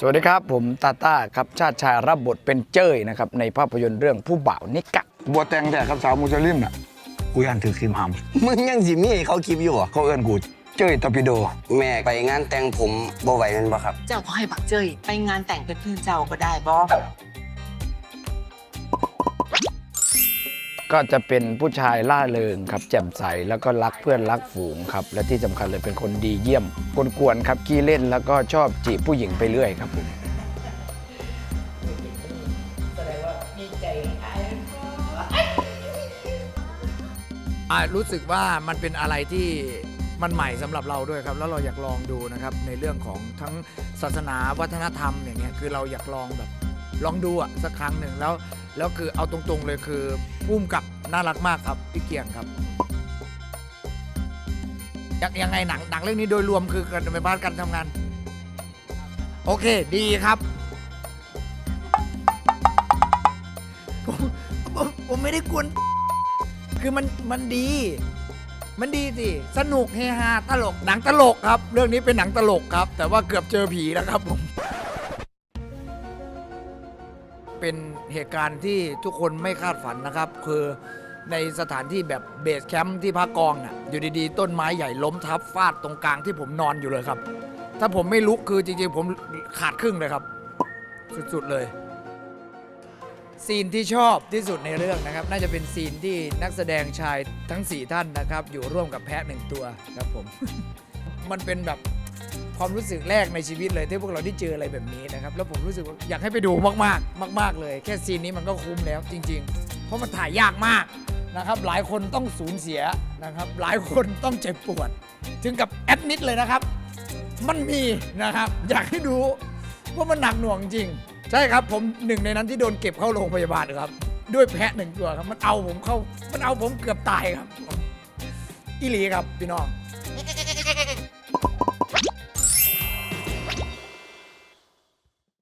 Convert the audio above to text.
สวัสดีครับ ผมตาต้าครับชาติชายรับบทเป็นเจ้ยนะครับในภาพยนตร์เรื่องผู้บ่าวนิกะบัวแตงแต่ครับสาวมุสลิมน่ะกูยันถือคิมหามมึงยังสิมีให้เขาคลิปอยู่เหรอเขาเอิ้นกูเจ้ยตอร์ปิโด แม่ไปงานแต่งผมบ่ไหวแมันบ่ครับ เจ้าก็ให้บักเจยไปงานแต่งเป็นเพื่อนเจ้าก็ได้บอ ก็จะเป็นผู้ชายล่าเริงครับ แจ่มใสแล้วก็รักเพื่อนรักฝูงครับ และที่สำคัญเลยเป็นคนดีเยี่ยมกวนๆครับขี้เล่นแล้วก็ชอบจีบผู้หญิงไปเรื่อยครับผมรู้สึกว่ามันเป็นอะไรที่มันใหม่สำหรับเราด้วยครับ แล้วเราอยากลองดูนะครับในเรื่องของทั้งศาสนาวัฒนธรรมอย่างเงี้ยคือเราอยากลองแบบ ลองดูอะสักครั้งหนึ่งแล้วแล้วคือเอาตรงๆเลยคือพุ่มกับน่ารักมากครับพี่เกียงครับยังยังไงหนังหนังเรื่องนี้โดยรวมคือการเป็นบ้านการทำงาน โอเคดีครับผมผมผมไม่ได้กวน คือมันมันดี มันดีสิ สนุกเฮฮาตลกหนังตลกครับ เรื่องนี้เป็นหนังตลกครับ แต่ว่าเกือบเจอผีแล้วครับผม เป็นเหตุการณ์ที่ทุกคนไม่คาดฝันนะครับ คือในสถานที่แบบเบสแคมป์ที่พักกองน่ะอยู่ดีๆ ต้นไม้ใหญ่ล้มทับฟาดตรงกลางที่ผมนอนอยู่เลยครับ ถ้าผมไม่ลุกคือจริงๆ ผมขาดครึ่งเลยครับ สุดๆเลยซีนที่ชอบที่สุดในเรื่องนะครับ น่าจะเป็นซีนที่นักแสดงชายทั้ง 4 ท่านนะครับ อยู่ร่วมกับแพะหนึ่งตัวครับผม มันเป็นแบบ ความรู้สึกแรกในชีวิตเลยที่พวกเราได้เจออะไรแบบนี้นะครับแล้วผมรู้สึกว่าอยากให้ไปดูมากๆ มาก ๆ เลย แค่ซีนนี้มันก็คุ้มแล้วจริง ๆ เพราะมันถ่ายยากมากนะครับ หลายคนต้องสูญเสียนะครับ หลายคนต้องเจ็บปวด ถึงกับแอดมิดเลยนะครับ มันมีนะครับ อยากให้ดูว่ามันหนักหน่วงจริง ใช่ครับผมหนึ่งในนั้นที่โดนเก็บเข้าโรงพยาบาลครับ ด้วยแพะหนึ่งตัวครับมันเอาผมเข้ามันเอาผมเกือบตายครับอีหลีครับพี่น้อง